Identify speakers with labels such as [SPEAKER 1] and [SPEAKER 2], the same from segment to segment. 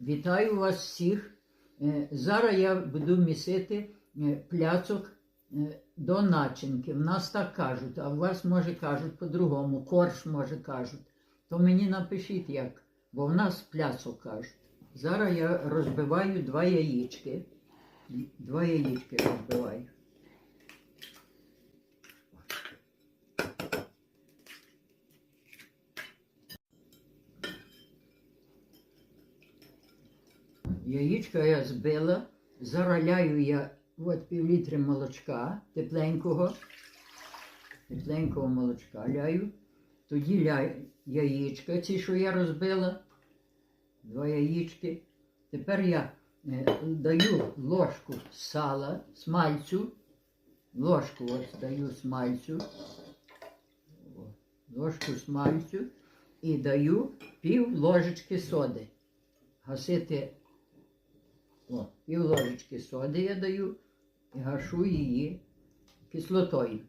[SPEAKER 1] Вітаю вас всіх. Е, Зараз я буду місити е, пляцок е, до начинки. В нас так кажуть, а у вас, може, кажуть по-другому, корж, може, кажуть. То мені напишіть як, бо в нас пляцок кажуть. Зараз я розбиваю два яєчки. Два яєчки розбиваю. Яєчка я збила, зараляю я от пів літри молочка тепленького, тепленького молочка ляю. Тоді ляю яєчка, ці, що я розбила, два яєчки. Тепер я е, даю ложку сала, смальцю, ложку ось даю смальцю, ложку смальцю і даю пів ложечки соди. Гасити о, пів ложечки соди я даю і гашу її кислотою.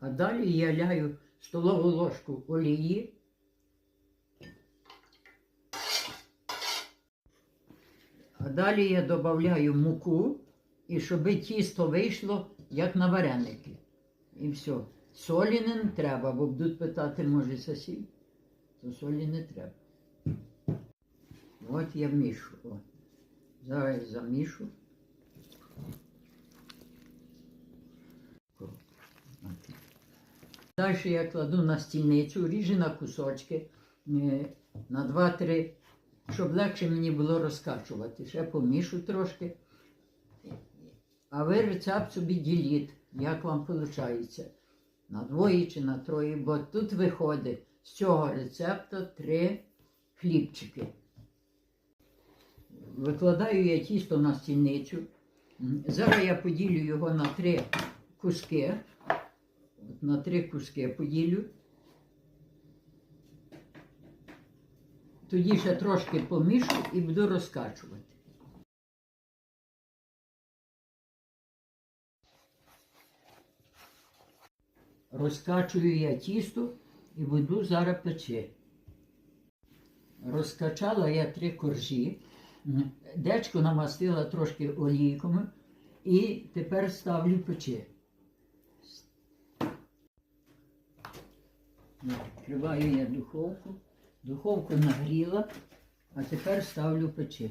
[SPEAKER 1] А далі я ляю столову ложку олії. А далі я додаю муку, і щоб тісто вийшло, як на вареники. І все. Солі не треба, бо будуть питати, може, сосіль. То солі не треба. От я мішу. О. Зараз замішу. Далі я кладу на стільницю, ріжу на кусочки е, на 2-3, щоб легше мені було розкачувати. Ще помішу трошки. А ви рецепт собі діліть, як вам виходить. На двоє чи на троє, бо тут виходить з цього рецепту три хлібчики. Викладаю я тісто на стільницю. Зараз я поділю його на три куски. На три куски поділю. Тоді ще трошки помішу і буду розкачувати. Розкачую я тісто і буду зараз печи. Розкачала я три коржі. М, Дечко намастила трошки олійками і тепер ставлю печи. Відкриваю я духовку. Духовку нагріла, а тепер ставлю печи.